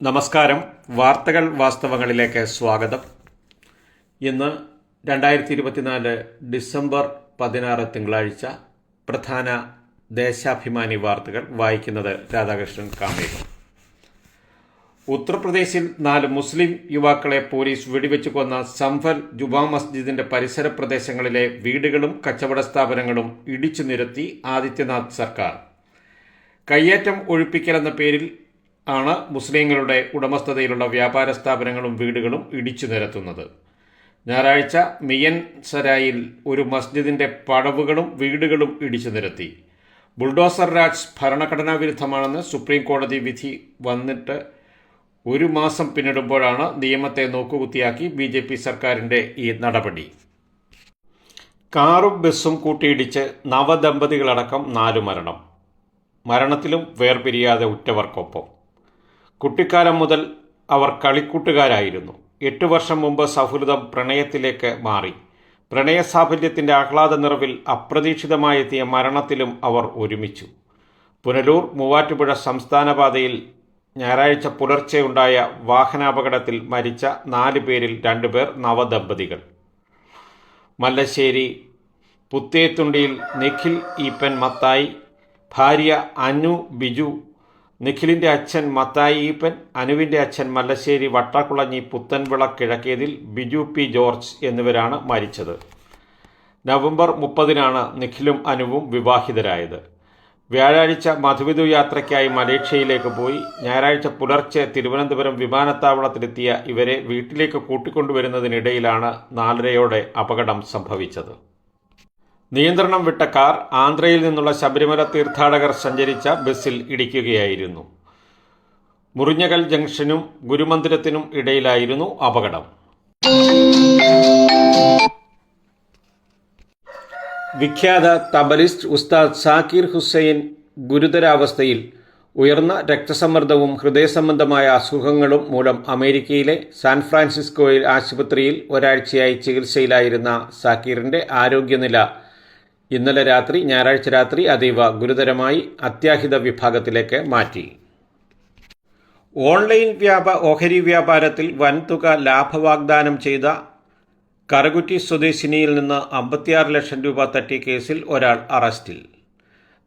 നമസ്കാരം. വാർത്തകൾ വാസ്തവങ്ങളിലേക്ക് സ്വാഗതം. ഇന്ന് രണ്ടായിരത്തി ഇരുപത്തിനാല് ഡിസംബർ പതിനാറ് തിങ്കളാഴ്ച പ്രധാന ദേശാഭിമാനി വാർത്തകൾ വായിക്കുന്നത് രാധാകൃഷ്ണൻ കാമേകം ഉത്തർപ്രദേശിൽ നാല് മുസ്ലിം യുവാക്കളെ പോലീസ് വെടിവെച്ചു കൊന്ന സംഫൽ ജുബാ മസ്ജിദിന്റെ പരിസര പ്രദേശങ്ങളിലെ വീടുകളും കച്ചവട സ്ഥാപനങ്ങളും ഇടിച്ചു നിരത്തി ആദിത്യനാഥ് സർക്കാർ. കയ്യേറ്റം ഒഴിപ്പിക്കൽ എന്ന പേരിൽ ആണ് മുസ്ലിങ്ങളുടെ ഉടമസ്ഥതയിലുള്ള വ്യാപാര സ്ഥാപനങ്ങളും വീടുകളും ഇടിച്ചു നിരത്തുന്നത്. ഞായറാഴ്ച മിയൻ സരായിൽ ഒരു മസ്ജിദിന്റെ പടവുകളും വീടുകളും ഇടിച്ചു നിരത്തി. ബുൾഡോസർ രാജ് ഭരണഘടനാ വിരുദ്ധമാണെന്ന് സുപ്രീം കോടതി വിധി വന്നിട്ട് ഒരു മാസം പിന്നിടുമ്പോഴാണ് നിയമത്തെ നോക്കുകുത്തിയാക്കി ബി ജെ പി സർക്കാരിന്റെ ഈ നടപടി. കാറും ബസ്സും കൂട്ടിയിടിച്ച് നവദമ്പതികളടക്കം നാലു മരണം. മരണത്തിലും വേർപിരിയാതെ ഉറ്റവർക്കൊപ്പം. കുട്ടിക്കാലം മുതൽ അവർ കളിക്കൂട്ടുകാരായിരുന്നു. എട്ട് വർഷം മുമ്പ് സൗഹൃദം പ്രണയത്തിലേക്ക് മാറി. പ്രണയസാഫല്യത്തിന്റെ ആഹ്ലാദ നിറവിൽ അപ്രതീക്ഷിതമായെത്തിയ മരണത്തിലും അവർ ഒരുമിച്ചു. പുനലൂർ മൂവാറ്റുപുഴ സംസ്ഥാനപാതയിൽ ഞായറാഴ്ച പുലർച്ചെയുണ്ടായ വാഹനാപകടത്തിൽ മരിച്ച നാല് പേരിൽ രണ്ടുപേർ നവദമ്പതികൾ. മല്ലശ്ശേരി പുത്തേത്തുണ്ടിയിൽ നിഖിൽ ഈപ്പൻ മത്തായി ഭാര്യ അനു ബിജു നിഖിലിന്റെ അച്ഛൻ മത്തായി ഈപ്പൻ അനുവിന്റെ അച്ഛൻ മല്ലശ്ശേരി വട്ടക്കുളഞ്ഞി പുത്തൻവിള കിഴക്കേതിൽ ബിജു പി ജോർജ് എന്നിവരാണ് മരിച്ചത്. നവംബർ മുപ്പതിനാണ് നിഖിലും അനുവും വിവാഹിതരായത്. വ്യാഴാഴ്ച മധുവിധു യാത്രയ്ക്കായി മലേഷ്യയിലേക്ക് പോയി. ഞായറാഴ്ച പുലർച്ചെ തിരുവനന്തപുരം വിമാനത്താവളത്തിലെത്തിയ ഇവരെ വീട്ടിലേക്ക് കൂട്ടിക്കൊണ്ടുവരുന്നതിനിടയിലാണ് നാലരയോടെ അപകടം സംഭവിച്ചത്. നിയന്ത്രണം വിട്ട കാർ ആന്ധ്രയിൽ നിന്നുള്ള ശബരിമല തീർത്ഥാടകർ സഞ്ചരിച്ച ബസ്സിൽ ഇടിക്കുകയായിരുന്നു. മുറിഞ്ഞകൽ ജംഗ്ഷനും ഗുരുമന്ദിരത്തിനും ഇടയിലായിരുന്നു അപകടം. വിഖ്യാത തബലിസ്റ്റ് ഉസ്താദ് സാക്കിർ ഹുസൈൻ ഗുരുതരാവസ്ഥയിൽ ഉയർന്ന രക്തസമ്മർദ്ദവും ഹൃദയസംബന്ധമായ അസുഖങ്ങളും മൂലം അമേരിക്കയിലെ സാൻ ഫ്രാൻസിസ്കോയിൽ ആശുപത്രിയിൽ ഒരാഴ്ചയായി ചികിത്സയിലായിരുന്ന സാക്കീറിന്റെ ആരോഗ്യനില ഇന്നലെ രാത്രി ഞായറാഴ്ച രാത്രി അതീവ ഗുരുതരമായി അത്യാഹിത വിഭാഗത്തിലേക്ക് മാറ്റി. ഓൺലൈൻ വ്യാപ ഓഹരി വ്യാപാരത്തിൽ വൻതുക ലാഭവാഗ്ദാനം ചെയ്ത കറുകുറ്റി സ്വദേശിനിയിൽ നിന്ന് അമ്പത്തിയാറ് ലക്ഷം രൂപ തട്ടിയ കേസിൽ ഒരാൾ അറസ്റ്റിൽ.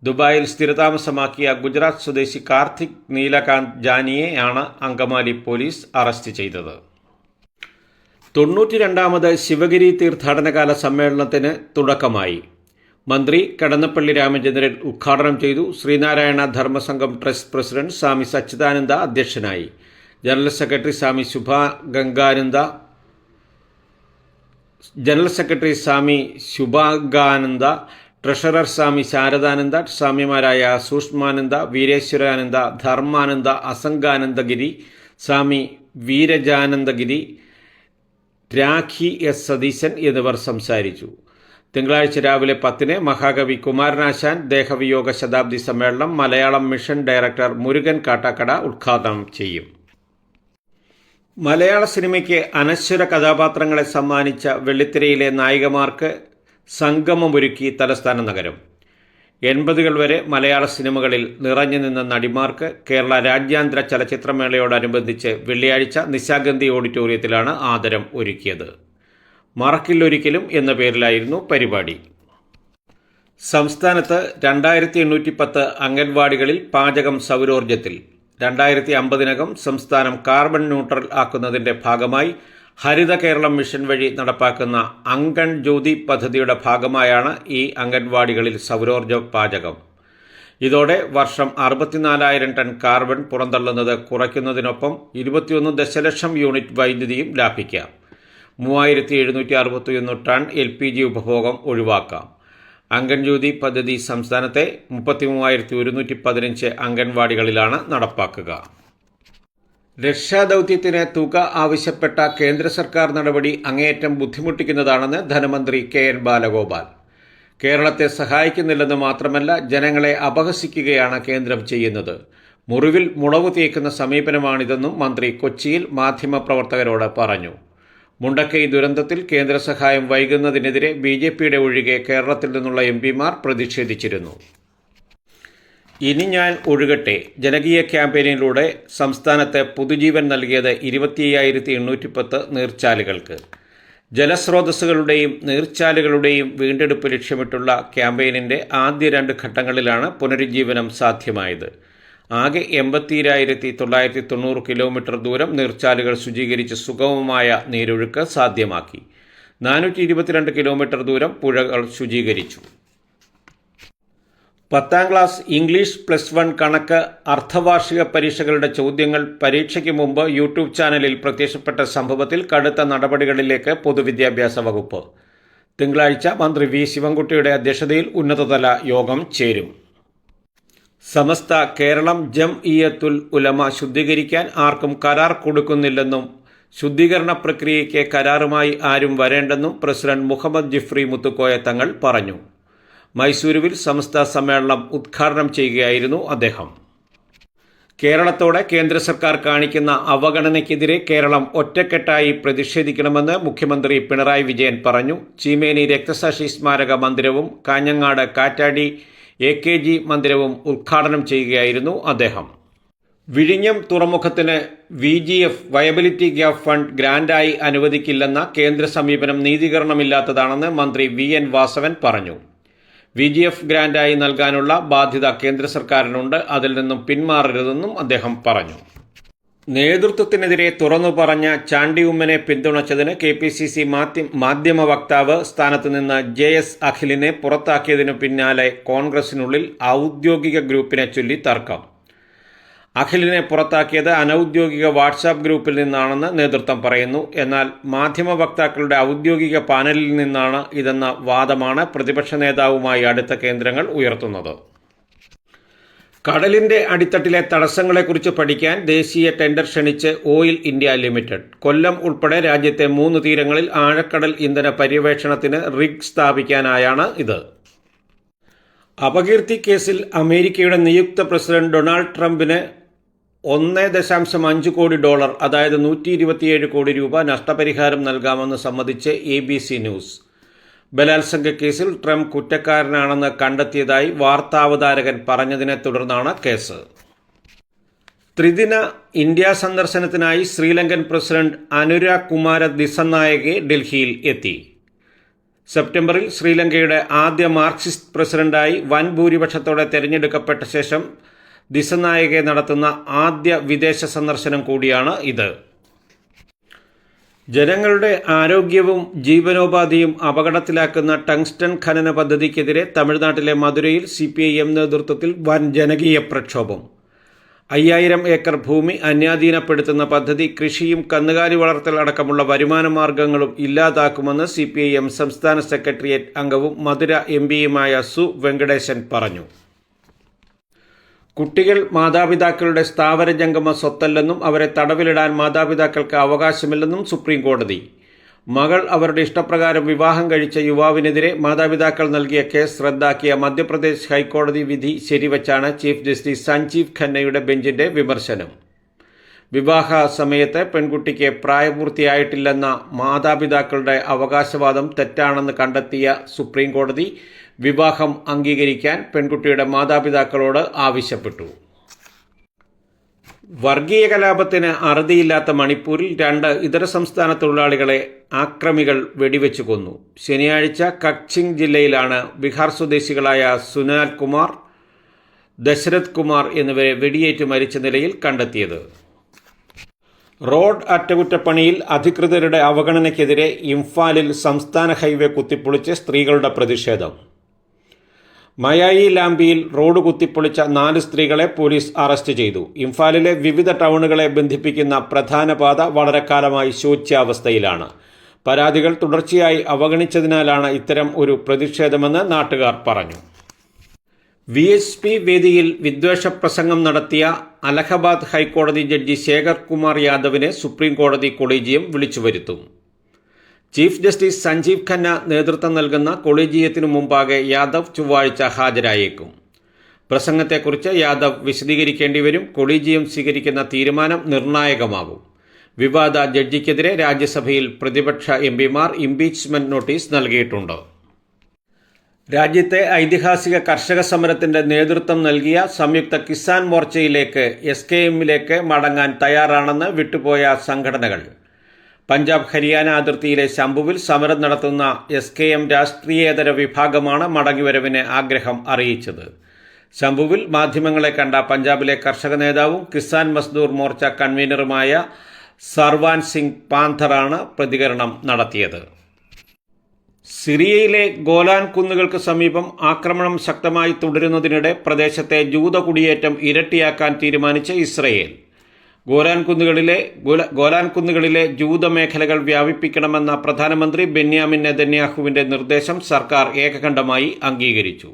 ദുബായിൽ സ്ഥിരതാമസമാക്കിയ ഗുജറാത്ത് സ്വദേശി കാർത്തിക് നീലകാന്ത് ജാനിയെയാണ് അങ്കമാലി പോലീസ് അറസ്റ്റ് ചെയ്തത്. തൊണ്ണൂറ്റി രണ്ടാമത് ശിവഗിരി തീർത്ഥാടനകാല സമ്മേളനത്തിന് തുടക്കമായി. മന്ത്രി കടന്നപ്പള്ളി രാമചന്ദ്രൻ ഉദ്ഘാടനം ചെയ്തു. ശ്രീനാരായണ ധർമ്മസംഘം ട്രസ്റ്റ് പ്രസിഡന്റ് സ്വാമി സച്ചിദാനന്ദ അധ്യക്ഷനായി. General secretary Swami Shubha Gangananda general secretary Swami Shubhagananda treasurer Swami Saradananda സ്വാമിമാരായ Sukshmananda Vireshwarananda Dharmananda Asanganandagiri Swami വീരജാനന്ദഗിരി Rakhi S Satheesan എന്നിവർ സംസാരിച്ചു. തിങ്കളാഴ്ച രാവിലെ പത്തിന് മഹാകവി കുമാരനാശാൻ ദേഹവിയോഗ ശതാബ്ദി സമ്മേളനം മലയാളം മിഷൻ ഡയറക്ടർ മുരുകൻ കാട്ടാക്കട ഉദ്ഘാടനം ചെയ്യും. മലയാള സിനിമയ്ക്ക് അനശ്വര കഥാപാത്രങ്ങളെ സമ്മാനിച്ച വെള്ളിത്തിരയിലെ നായികമാർക്ക് സംഗമമൊരുക്കി തലസ്ഥാന നഗരം. എൺപതുകൾ വരെ മലയാള സിനിമകളിൽ നിറഞ്ഞു നിന്ന നടിമാർക്ക് കേരള രാജ്യാന്തര ചലച്ചിത്രമേളയോടനുബന്ധിച്ച് വെള്ളിയാഴ്ച നിശാഗന്ധി ഓഡിറ്റോറിയത്തിലാണ് ആദരം ഒരുക്കിയത്. മറക്കില്ലൊരിക്കലും എന്ന പേരിലായിരുന്നു പരിപാടി. സംസ്ഥാനത്ത് രണ്ടായിരത്തി എണ്ണൂറ്റി പത്ത് അംഗൻവാടികളിൽ പാചകം സൗരോർജത്തിൽ രണ്ടായിരത്തി അമ്പതിനകം സംസ്ഥാനം കാർബൺ ന്യൂട്രൽ ആക്കുന്നതിന്റെ ഭാഗമായി ഹരിത കേരളം മിഷൻ വഴി നടപ്പാക്കുന്ന അങ്കൺ ജ്യോതി പദ്ധതിയുടെ ഭാഗമായാണ് ഈ അംഗൻവാടികളിൽ സൗരോർജ പാചകം. ഇതോടെ വർഷം അറുപത്തിനാലായിരം ടൺ കാർബൺ പുറന്തള്ളുന്നത് കുറയ്ക്കുന്നതിനൊപ്പം ഇരുപത്തിയൊന്ന് ദശലക്ഷം യൂണിറ്റ് വൈദ്യുതിയും ലാഭിക്കാം. മൂവായിരത്തി എഴുന്നൂറ്റി അറുപത്തിയൊന്ന് ടൺ എൽ പി ജി ഉപഭോഗം ഒഴിവാക്കാം. അംഗൻജ്യോതി പദ്ധതി സംസ്ഥാനത്തെ മുപ്പത്തി മൂവായിരത്തി ഒരുന്നൂറ്റി പതിനഞ്ച് അംഗൻവാടികളിലാണ് നടപ്പാക്കുക. രക്ഷാദൗത്യത്തിന് തുക ആവശ്യപ്പെട്ട കേന്ദ്ര സർക്കാർ നടപടി അങ്ങേയറ്റം ബുദ്ധിമുട്ടിക്കുന്നതാണെന്ന് ധനമന്ത്രി കെ എൻ ബാലഗോപാൽ. കേരളത്തെ സഹായിക്കുന്നില്ലെന്ന് മാത്രമല്ല ജനങ്ങളെ അപഹസിക്കുകയാണ് കേന്ദ്രം ചെയ്യുന്നത്. മുറിവിൽ മുളവ് തേക്കുന്ന സമീപനമാണിതെന്നും മന്ത്രി കൊച്ചിയിൽ മാധ്യമപ്രവർത്തകരോട് പറഞ്ഞു. മുണ്ടക്കൈ ദുരന്തത്തിൽ കേന്ദ്ര സഹായം വൈകുന്നതിനെതിരെ ബി ജെ പിയുടെ ഒഴികെ കേരളത്തിൽ നിന്നുള്ള എം പിമാർ പ്രതിഷേധിച്ചിരുന്നു. ഇനി ഞാൻ ഒഴുകട്ടെ. ജനകീയ ക്യാമ്പയിനിലൂടെ സംസ്ഥാനത്ത് പുതുജീവൻ നൽകിയത് ഇരുപത്തിയ്യായിരത്തി എണ്ണൂറ്റി പത്ത് നീർച്ചാലുകൾക്ക്. ജലസ്രോതസ്സുകളുടെയും നീർച്ചാലുകളുടെയും വീണ്ടെടുപ്പ് ലക്ഷ്യമിട്ടുള്ള ക്യാമ്പയിനിന്റെ ആദ്യ രണ്ട് ഘട്ടങ്ങളിലാണ് പുനരുജ്ജീവനം സാധ്യമായത്. ആകെ എൺപത്തിരായിരത്തി തൊള്ളായിരത്തി തൊണ്ണൂറ് കിലോമീറ്റർ ദൂരം നീർച്ചാലുകൾ ശുചീകരിച്ച് സുഗമമായ നീരൊഴുക്ക് സാധ്യമാക്കി. നാനൂറ്റി ഇരുപത്തിരണ്ട് കിലോമീറ്റർ ദൂരം പുഴകൾ ശുചീകരിച്ചു. പത്താം ക്ലാസ് ഇംഗ്ലീഷ് പ്ലസ് വൺ കണക്ക് അർദ്ധവാർഷിക പരീക്ഷകളുടെ ചോദ്യങ്ങൾ പരീക്ഷയ്ക്ക് മുമ്പ് യൂട്യൂബ് ചാനലിൽ പ്രത്യക്ഷപ്പെട്ട സംഭവത്തിൽ കടുത്ത നടപടികളിലേക്ക് പൊതുവിദ്യാഭ്യാസ വകുപ്പ്. തിങ്കളാഴ്ച മന്ത്രി വി ശിവൻകുട്ടിയുടെ അധ്യക്ഷതയിൽ ഉന്നതതല യോഗം ചേരും. സമസ്ത കേരളം ജം ഇയത്തുൽ ഉലമ ശുദ്ധീകരിക്കാൻ ആർക്കും കരാർ കൊടുക്കുന്നില്ലെന്നും ശുദ്ധീകരണ പ്രക്രിയയ്ക്ക് കരാറുമായി ആരും വരേണ്ടെന്നും പ്രസിഡന്റ് മുഹമ്മദ് ജിഫ്രി മുത്തുക്കോയ തങ്ങൾ പറഞ്ഞു. മൈസൂരുവിൽ സമസ്ത സമ്മേളനം ഉദ്ഘാടനം ചെയ്യുകയായിരുന്നു അദ്ദേഹം. കേരളത്തോടെ കേന്ദ്ര സർക്കാർ കാണിക്കുന്ന അവഗണനയ്ക്കെതിരെ കേരളം ഒറ്റക്കെട്ടായി പ്രതിഷേധിക്കണമെന്ന് മുഖ്യമന്ത്രി പിണറായി വിജയൻ പറഞ്ഞു. ചീമേനി രക്തസാക്ഷി സ്മാരക മന്ദിരവും കാഞ്ഞങ്ങാട് കാറ്റാടി എ കെ ജി മന്ദിരവും ഉദ്ഘാടനം ചെയ്യുകയായിരുന്നു അദ്ദേഹം. വിഴിഞ്ഞം തുറമുഖത്തിന് V G F viability gap fund ഗ്രാന്റായി അനുവദിക്കില്ലെന്ന കേന്ദ്ര സമീപനം നീതീകരണമില്ലാത്തതാണെന്ന് മന്ത്രി വി എൻ വാസവൻ പറഞ്ഞു. വി ജി എഫ് ഗ്രാന്റായി നൽകാനുള്ള ബാധ്യത കേന്ദ്ര സർക്കാരിനുണ്ട്. അതിൽ നിന്നും പിന്മാറരുതെന്നും അദ്ദേഹം പറഞ്ഞു. നേതൃത്വത്തിനെതിരെ തുറന്നു പറഞ്ഞ ചാണ്ടി ഉമ്മനെ പിന്തുണച്ചതിന് കെ പി സി സി മാധ്യമ വക്താവ് സ്ഥാനത്ത് നിന്ന് ജെ എസ് അഖിലിനെ പുറത്താക്കിയതിനു പിന്നാലെ കോൺഗ്രസിനുള്ളിൽ ഔദ്യോഗിക ഗ്രൂപ്പിനെ ചൊല്ലി തർക്കം. അഖിലിനെ പുറത്താക്കിയത് അനൌദ്യോഗിക വാട്സാപ്പ് ഗ്രൂപ്പിൽ നിന്നാണെന്ന് നേതൃത്വം പറയുന്നു. എന്നാൽ മാധ്യമ വക്താക്കളുടെ ഔദ്യോഗിക പാനലിൽ നിന്നാണ് ഇതെന്ന വാദമാണ് പ്രതിപക്ഷ നേതാവുമായി അടുത്ത കേന്ദ്രങ്ങൾ ഉയർത്തുന്നത്. കടലിന്റെ അടിത്തട്ടിലെ തടസ്സങ്ങളെക്കുറിച്ച് പഠിക്കാൻ ദേശീയ ടെൻഡർ ക്ഷണിച്ച് ഓയിൽ ഇന്ത്യ ലിമിറ്റഡ്. കൊല്ലം ഉൾപ്പെടെ രാജ്യത്തെ മൂന്ന് തീരങ്ങളിൽ ആഴക്കടൽ ഇന്ധന പര്യവേക്ഷണത്തിന് റിഗ് സ്ഥാപിക്കാനായാണ് ഇത്. അപകീർത്തി കേസിൽ അമേരിക്കയുടെ നിയുക്ത പ്രസിഡന്റ് ഡൊണാൾഡ് ട്രംപിന് ഒന്ന് ദശാംശം അഞ്ച് കോടി ഡോളർ അതായത് നൂറ്റി ഇരുപത്തിയേഴ് കോടി രൂപ നഷ്ടപരിഹാരം നൽകാമെന്ന് സമ്മതിച്ച് എ ബി സി ന്യൂസ്. ബലാത്സംഗ കേസിൽ ട്രംപ് കുറ്റക്കാരനാണെന്ന് കണ്ടെത്തിയതായി വാർത്താവതാരകൻ പറഞ്ഞതിനെ തുടർന്നാണ് കേസ്. ത്രിദിന ഇന്ത്യ സന്ദർശനത്തിനായി ശ്രീലങ്കൻ പ്രസിഡന്റ് അനുരാഗ് കുമാര ദിസനായകെ ഡൽഹിയിൽ എത്തി. സെപ്റ്റംബറിൽ ശ്രീലങ്കയുടെ ആദ്യ മാർക്സിസ്റ്റ് പ്രസിഡന്റായി വൻ ഭൂരിപക്ഷത്തോടെ തെരഞ്ഞെടുക്കപ്പെട്ട ശേഷം ദിസനായകെ നടത്തുന്ന ആദ്യ വിദേശ സന്ദർശനം കൂടിയാണ് ഇത്. ജനങ്ങളുടെ ആരോഗ്യവും ജീവനോപാധിയും അപകടത്തിലാക്കുന്ന ടങ്സ്റ്റൺ ഖനന പദ്ധതിക്കെതിരെ തമിഴ്നാട്ടിലെ മധുരയിൽ സി പി ഐ എം നേതൃത്വത്തിൽ വൻ ജനകീയ പ്രക്ഷോഭം. അയ്യായിരം ഏക്കർ ഭൂമി അന്യാധീനപ്പെടുത്തുന്ന പദ്ധതി കൃഷിയും കന്നുകാലി വളർത്തൽ അടക്കമുള്ള വരുമാന മാർഗങ്ങളും ഇല്ലാതാക്കുമെന്ന് സി പി ഐ എം സംസ്ഥാന സെക്രട്ടേറിയറ്റ് അംഗവും മധുര എം പിയുമായ സു വെങ്കടേശൻ പറഞ്ഞു. കുട്ടികൾ മാതാപിതാക്കളുടെ സ്ഥാവര ജംഗമ സ്വത്തല്ലെന്നും അവരെ തടവിലിടാൻ മാതാപിതാക്കൾക്ക് അവകാശമില്ലെന്നും സുപ്രീം കോടതി മകൾ അവരുടെ ഇഷ്ടപ്രകാരം വിവാഹം കഴിച്ച യുവാവിനെതിരെ മാതാപിതാക്കൾ നൽകിയ കേസ് റദ്ദാക്കിയ മധ്യപ്രദേശ് ഹൈക്കോടതി വിധി ശരിവച്ചാണ് ചീഫ് ജസ്റ്റിസ് സഞ്ജീവ് ഖന്നയുടെ ബെഞ്ചിന്റെ വിമർശനം. വിവാഹ സമയത്ത് പെൺകുട്ടിക്ക് പ്രായപൂർത്തിയായിട്ടില്ലെന്ന മാതാപിതാക്കളുടെ അവകാശവാദം തെറ്റാണെന്ന് കണ്ടെത്തിയ സുപ്രീം കോടതി വിവാഹം അംഗീകരിക്കാൻ പെൺകുട്ടിയുടെ മാതാപിതാക്കളോട് ആവശ്യപ്പെട്ടു. വർഗീയ കലാപത്തിന് അറുതിയില്ലാത്ത മണിപ്പൂരിൽ രണ്ട് ഇതര സംസ്ഥാന തൊഴിലാളികളെ ആക്രമികൾ വെടിവെച്ചു കൊന്നു. ശനിയാഴ്ച കക്ചിങ് ജില്ലയിലാണ് ബീഹാർ സ്വദേശികളായ സുനാൽ കുമാർ ദശരഥ് കുമാർ എന്നിവരെ വെടിയേറ്റ് മരിച്ച നിലയിൽ കണ്ടെത്തിയത്. റോഡ് അറ്റകുറ്റപ്പണിയിൽ അധികൃതരുടെ അവഗണനയ്ക്കെതിരെ ഇംഫാലിൽ സംസ്ഥാന ഹൈവേ കുത്തിപ്പൊളിച്ച് സ്ത്രീകളുടെ പ്രതിഷേധം. മയായി ലാംബിയിൽ റോഡ് കുത്തിപ്പൊളിച്ച നാല് സ്ത്രീകളെ പോലീസ് അറസ്റ്റ് ചെയ്തു. ഇംഫാലിലെ വിവിധ ടൗണുകളെ ബന്ധിപ്പിക്കുന്ന പ്രധാന പാത വളരെക്കാലമായി ശോച്യാവസ്ഥയിലാണ്. പരാതികൾ തുടർച്ചയായി അവഗണിച്ചതിനാലാണ് ഇത്തരം ഒരു പ്രതിഷേധമെന്ന് നാട്ടുകാർ പറഞ്ഞു. വി എസ് പി വേദിയിൽ വിദ്വേഷ പ്രസംഗം നടത്തിയ അലഹബാദ് ഹൈക്കോടതി ജഡ്ജി ശേഖർ കുമാർ യാദവിനെ സുപ്രീം കോടതി കൊളീജിയം വിളിച്ചു വരുത്തും. ചീഫ് ജസ്റ്റിസ് സഞ്ജീവ് ഖന്ന നേതൃത്വം നൽകുന്ന കൊളീജിയത്തിനു മുമ്പാകെ യാദവ് ചൊവ്വാഴ്ച ഹാജരായേക്കും. പ്രസംഗത്തെക്കുറിച്ച് യാദവ് വിശദീകരിക്കേണ്ടി വരും. കൊളീജിയം സ്വീകരിക്കുന്ന തീരുമാനം നിർണായകമാകും. വിവാദ ജഡ്ജിക്കെതിരെ രാജ്യസഭയിൽ പ്രതിപക്ഷ എം പിമാർ ഇംപീച്ച്മെന്റ് നോട്ടീസ് നൽകിയിട്ടുണ്ട്. രാജ്യത്തെ ഐതിഹാസിക കർഷക സമരത്തിന്റെ നേതൃത്വം നൽകിയ സംയുക്ത കിസാൻ മോർച്ചയിലേക്ക് എസ് കെ എമ്മിലേക്ക് മടങ്ങാൻ തയ്യാറാണെന്ന് വിട്ടുപോയ സംഘടനകൾ. പഞ്ചാബ് ഹരിയാന അതിർത്തിയിലെ ശംഭുവിൽ സമരം നടത്തുന്ന എസ് കെ എം രാഷ്ട്രീയേതര വിഭാഗമാണ് മടങ്ങിവരവിന് ആഗ്രഹം അറിയിച്ചത്. ശംഭുവിൽ മാധ്യമങ്ങളെ കണ്ട പഞ്ചാബിലെ കർഷക നേതാവും കിസാൻ മസ്ദൂർ മോർച്ച കൺവീനറുമായ സർവാൻ സിംഗ് പാന്തറാണ് പ്രതികരണം നടത്തിയത്. സിറിയയിലെ ഗോലാൻ കുന്നുകൾക്ക് സമീപം ആക്രമണം ശക്തമായി തുടരുന്നതിനിടെ പ്രദേശത്തെ ജൂത കുടിയേറ്റം ഇരട്ടിയാക്കാൻ തീരുമാനിച്ച ഇസ്രയേൽ. ഗോലാൻ കുന്നുകളിലെ ഗോല- ഗോലാൻ കുന്നുകളിലെ ജൂത മേഖലകൾ വ്യാപിപ്പിക്കണമെന്ന പ്രധാനമന്ത്രി ബെന്യാമിൻ നെതന്യാഹുവിന്റെ നിർദ്ദേശം സർക്കാർ ഏകകണ്ഠമായി അംഗീകരിച്ചു.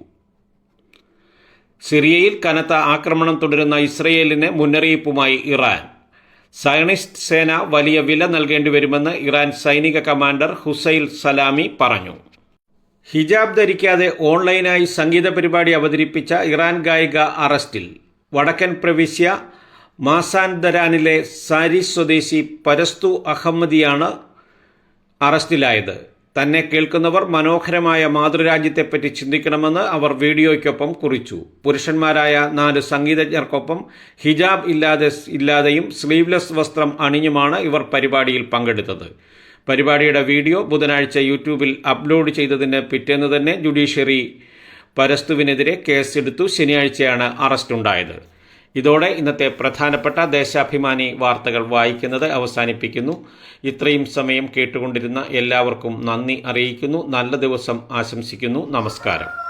സിറിയയിൽ കനത്ത ആക്രമണം തുടരുന്ന ഇസ്രയേലിന് മുന്നറിയിപ്പുമായി ഇറാൻ. സയണിസ്റ്റ് സേന വലിയ വില നൽകേണ്ടി വരുമെന്ന് ഇറാൻ സൈനിക കമാൻഡർ ഹുസൈൽ സലാമി പറഞ്ഞു. ഹിജാബ് ധരിക്കാതെ ഓൺലൈനായി സംഗീത പരിപാടി അവതരിപ്പിച്ച ഇറാൻ ഗായിക അറസ്റ്റിൽ വടക്കൻ പ്രവിശ്യ മാസാൻദരാനിലെ സാരി സ്വദേശി പരസ്തു അഹമ്മദിയാണ് അറസ്റ്റിലായത്. തന്നെ കേൾക്കുന്നവർ മനോഹരമായ മാതൃരാജ്യത്തെപ്പറ്റി ചിന്തിക്കണമെന്ന് അവർ വീഡിയോയ്ക്കൊപ്പം കുറിച്ചു. പുരുഷന്മാരായ നാല് സംഗീതജ്ഞർക്കൊപ്പം ഹിജാബ് ഇല്ലാതെ ഇല്ലാതെയും സ്ലീവ്ലെസ് വസ്ത്രം അണിഞ്ഞുമാണ് ഇവർ പരിപാടിയിൽ പങ്കെടുത്തത്. പരിപാടിയുടെ വീഡിയോ ബുധനാഴ്ച യൂട്യൂബിൽ അപ്ലോഡ് ചെയ്തതിന് പിറ്റേന്ന് തന്നെ ജുഡീഷ്യറി പരസ്തുവിനെതിരെ കേസെടുത്തു. ശനിയാഴ്ചയാണ് അറസ്റ്റുണ്ടായത്. ഇതോടെ ഇന്നത്തെ പ്രധാനപ്പെട്ട ദേശാഭിമാനി വാർത്തകൾ വായിക്കുന്നത് അവസാനിപ്പിക്കുന്നു. ഇത്രയും സമയം കേട്ടുകൊണ്ടിരുന്ന എല്ലാവർക്കും നന്ദി അറിയിക്കുന്നു. നല്ല ദിവസം ആശംസിക്കുന്നു. നമസ്കാരം.